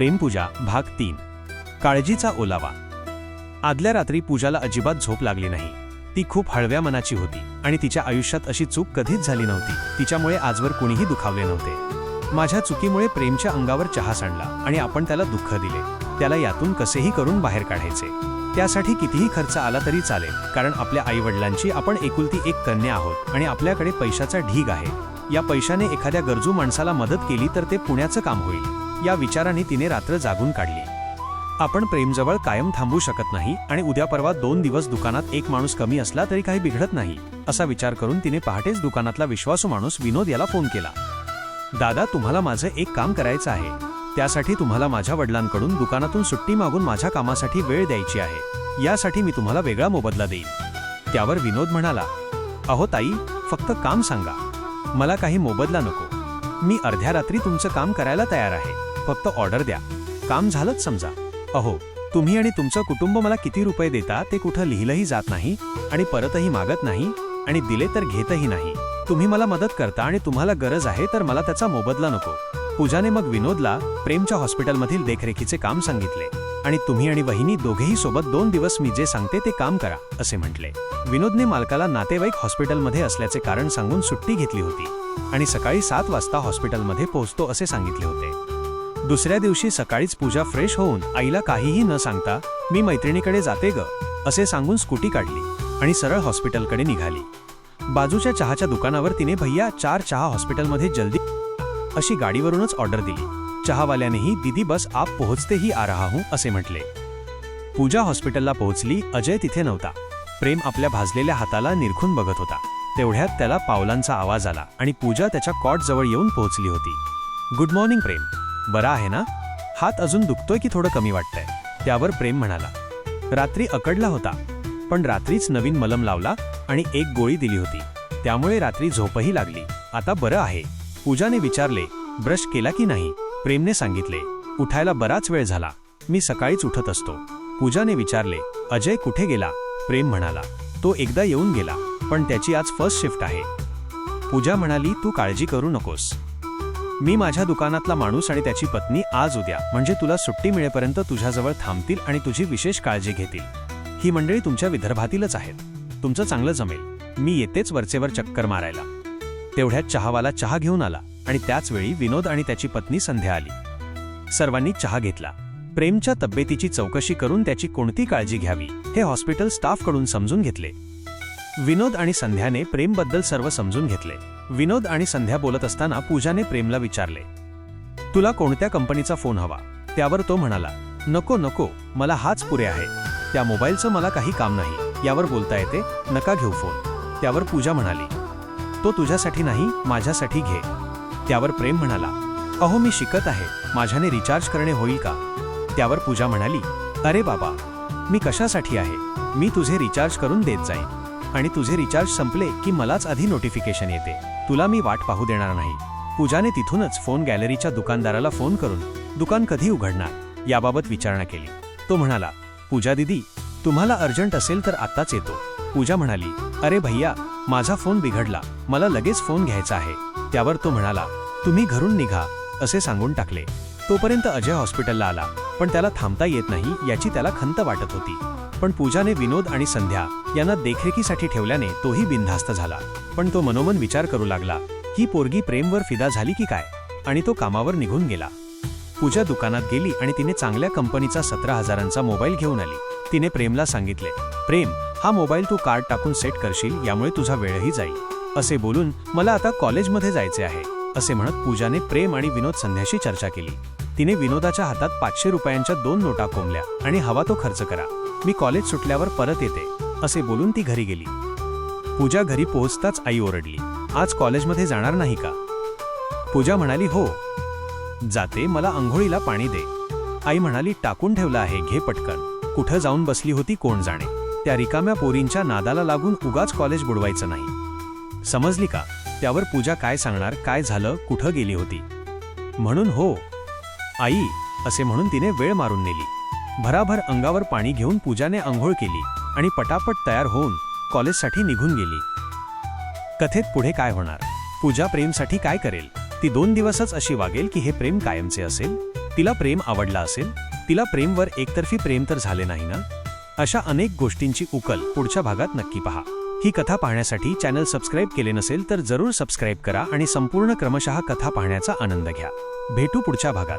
प्रेमपूजा भाग तीन. काळजीचा ओलावा. आदल्या रात्री पूजाला अजिबात झोप लागली नाही. ती खूप हळव्या मनाची होती आणि तिच्या आयुष्यात अशी चूक कधीच झाली नव्हती. तिच्यामुळे आजवर कुणीही दुखावले नव्हते. माझ्या चुकीमुळे प्रेमच्या अंगावर चहा सांडला आणि आपण त्याला दुःख दिले. त्याला यातून कसेही करून बाहेर काढायचे. त्यासाठी कितीही खर्च आला तरी चालेल कारण आपल्या आईवडिलांची आपण एकुलती एक कन्या आहोत आणि आपल्याकडे पैशाचा ढीग आहे. या पैशाने एखाद्या गरजू माणसाला मदत केली तर ते पुण्याचं काम होईल. या विचाराने तिने रात्र जागून काढली. आपण प्रेमजवळ कायम थांबू शकत नाही आणि उद्या परवा दोन दिवस दुकानात एक माणूस कमी असला तरी काही बिघडत नाही असा विचार करून तिने पहाटेच दुकानातला विश्वासू माणूस विनोद याला फोन केला. दादा तुम्हाला माझं एक काम करायचं आहे. त्यासाठी तुम्हाला माझ्या वडिलांकडून दुकानातून सुट्टी मागून माझ्या कामासाठी वेळ द्यायची आहे. यासाठी मी तुम्हाला वेगळा मोबदला देईन. त्यावर विनोद म्हणाला अहो ताई फक्त काम सांगा. मला काही मोबदला नको. मी अर्ध्या रात्री तुमचं काम करायला तयार आहे. फक्त ऑर्डर द्या. काम झालंच समजा. अहो तुम्ही आणि तुमचं कुटुंब मला किती रुपये देता ते कुठं लिहिलंही जात नाही आणि परतही मागत नाही आणि दिले तर घेतही नाही. तुम्ही मला मदत करता आणि तुम्हाला गरज आहे तर मला त्याचा मोबदला नको. पूजाने मग विनोदला प्रेमच्या हॉस्पिटलमधील देखरेखीचे काम सांगितले आणि तुम्ही आणि वहिनी दोघेही सोबत दोन दिवस मी जे सांगते ते काम करा असे म्हटले. विनोदने मालकाला नातेवाईक हॉस्पिटलमध्ये असल्याचे कारण सांगून सुट्टी घेतली होती आणि सकाळी सात वाजता हॉस्पिटलमध्ये पोहोचतो असे सांगितले होते. दुसऱ्या दिवशी सकाळीच पूजा फ्रेश होऊन आईला काहीही न सांगता मी मैत्रिणीकडे जाते ग असे सांगून स्कूटी काढली आणि सरळ हॉस्पिटलकडे निघाली. बाजूच्या चहाच्या दुकानावर तिने भैया चार चहा हॉस्पिटलमध्ये जल्दी अशी गाडीवरूनच ऑर्डर दिली. चहावाल्यानेही दीदी बस आप पोहोचते ही आ रहा हूं असे म्हटले. पूजा हॉस्पिटलला पोहोचली अजय तिथे नव्हता. प्रेम आपल्या भाजलेल्या हाताला निरखून बघत होता. तेवढ्यात त्याला पावलांचा आवाज आला आणि पूजा त्याच्या कॉट जवळ येऊन पोहोचली होती. Good morning Prem. बरा आहे ना? हात अजून दुखतोय की थोडं कमी वाटतंय? त्यावर प्रेम म्हणाला. रात्री अकडला होता पण रात्रीच नवीन मलम लावला आणि एक गोळी दिली होती. त्यामुळे रात्री झोपही लागली. आता बरं आहे. पूजाने विचारले ब्रश केला की नाही? प्रेमने सांगितले उठायला बराच वेळ झाला. मी सकाळीच उठत असतो. पूजाने विचारले अजय कुठे गेला? प्रेम म्हणाला तो एकदा येऊन गेला पण त्याची आज फर्स्ट शिफ्ट आहे. पूजा म्हणाली तू काळजी करू नकोस. मी माझ्या दुकानातला माणूस आणि त्याची पत्नी आज उद्या. म्हणजे तुला सुट्टी मिळेपर्यंत तुझ्याजवळ थांबतील आणि तुझी विशेष काळजी घेतील. ही मंडळी तुमच्या विदर्भातीलच आहेत. तुमचं चांगलं जमेल. मी येतेच वरचेवर चक्कर मारायला. तेवढ्यात चहावाला चहा घेऊन आला आणि त्याच वेळी विनोद आणि त्याची पत्नी संध्या आली. सर्वांनी चहा घेतला. प्रेमच्या तब्येतीची चौकशी करून त्याची कोणती काळजी घ्यावी हे हॉस्पिटल स्टाफकडून समजून घेतले. विनोद आणि संध्याने प्रेमबद्दल सर्व समजून घेतले. विनोद आणि संध्या बोलत असताना पूजाने प्रेमला विचारले तुला कोणत्या कंपनीचा फोन हवा? त्यावर तो म्हणाला नको नको मला हाच पुरे आहे. त्या मोबाईलचं मला काही काम नाही यावर बोलता येते नका घेऊ फोन. त्यावर पूजा म्हणाली तो तुझ्यासाठी नाही माझ्यासाठी घे. त्यावर प्रेम म्हणाला अहो मी शिकत आहे माझ्याने रिचार्ज करणे होईल का? त्यावर पूजा म्हणाली अरे बाबा मी कशासाठी आहे? मी तुझे रिचार्ज करून देत जाईन. आणि तुझे रिचार्ज संपले की मलाच आधी नोटिफिकेशन येते. तुला मी वाट पाहू देणार नाही. पूजाने तिथूनच फोन गॅलरीच्या दुकानदाराला फोन करून दुकान कधी उघडणार? याबाबत विचारणा केली. तो म्हणाला पूजा दिदी तुम्हाला अर्जंट असेल तर आत्ताच येतो. पूजा म्हणाली अरे भैया माझा फोन बिघडला. मला लगेच फोन घ्यायचा आहे. त्यावर तो म्हणाला तुम्ही घरून निघा असे सांगून टाकले. तोपर्यंत अजय हॉस्पिटलला आला पण त्याला थांबता येत नाही याची त्याला खंत वाटत होती. पण पूजाने विनोद आणि संध्या यांना देखरेखीसाठी ठेवल्याने तोही बिनधास्त झाला. पण तो मनोमन विचार करू लागला ही पोरगी प्रेमवर फिदा झाली की काय? आणि तो कामावर निघून गेला. पूजा दुकानात गेली आणि तिने चांगल्या कंपनीचा सतरा हजारांचा मोबाईल घेऊन आली. तिने प्रेमला सांगितले प्रेम हा मोबाईल तू कार्ड टाकून सेट करशील यामुळे तुझा वेळही जाईल. असे बोलून मला आता कॉलेजमध्ये जायचे आहे. असे म्हणत पूजाने प्रेम आणि विनोद संध्याशी चर्चा केली. तिने विनोदाच्या हातात पाचशे रुपयांच्या दोन नोटा कोंबल्या आणि हवा तो खर्च करा. मी कॉलेज सुटल्यावर परत येते असे बोलून ती घरी गेली. पूजा घरी पोहोचताच आई ओरडली आज कॉलेजमध्ये जाणार नाही का? पूजा म्हणाली हो. जाते मला आंघोळीला पाणी दे. आई म्हणाली टाकून ठेवलं आहे घे पटकन. कुठं जाऊन बसली होती कोण जाणे? त्या रिकाम्या पोरींच्या नादाला लागून उगाच कॉलेज बुडवायचं नाही. समजली का? त्यावर पूजा काय सांगणार काय झालं कुठं गेली होती? म्हणून हो. आई असे म्हणून तिने वेळ मारून नेली. भराभर अंगावर पाणी घेऊन पूजाने आंघोळ केली आणि पटापट तयार होऊन कॉलेजसाठी निघून गेली. कथेत पुढे काय होणार? पूजा प्रेमसाठी काय करेल? ती दोन दिवसच अशी वागेल की हे प्रेम कायमचे असेल? तिला प्रेम आवडला असेल? तिला प्रेमवर एकतर्फी प्रेम तर झाले नाही ना? अशा अनेक गोष्टींची उकल पुढच्या भागात नक्की पहा. ही कथा पाहण्यासाठी चॅनल सबस्क्राईब केले नसेल तर जरूर सबस्क्राईब करा आणि संपूर्ण क्रमशः कथा पाहण्याचा आनंद घ्या. भेटू पुढच्या भागात.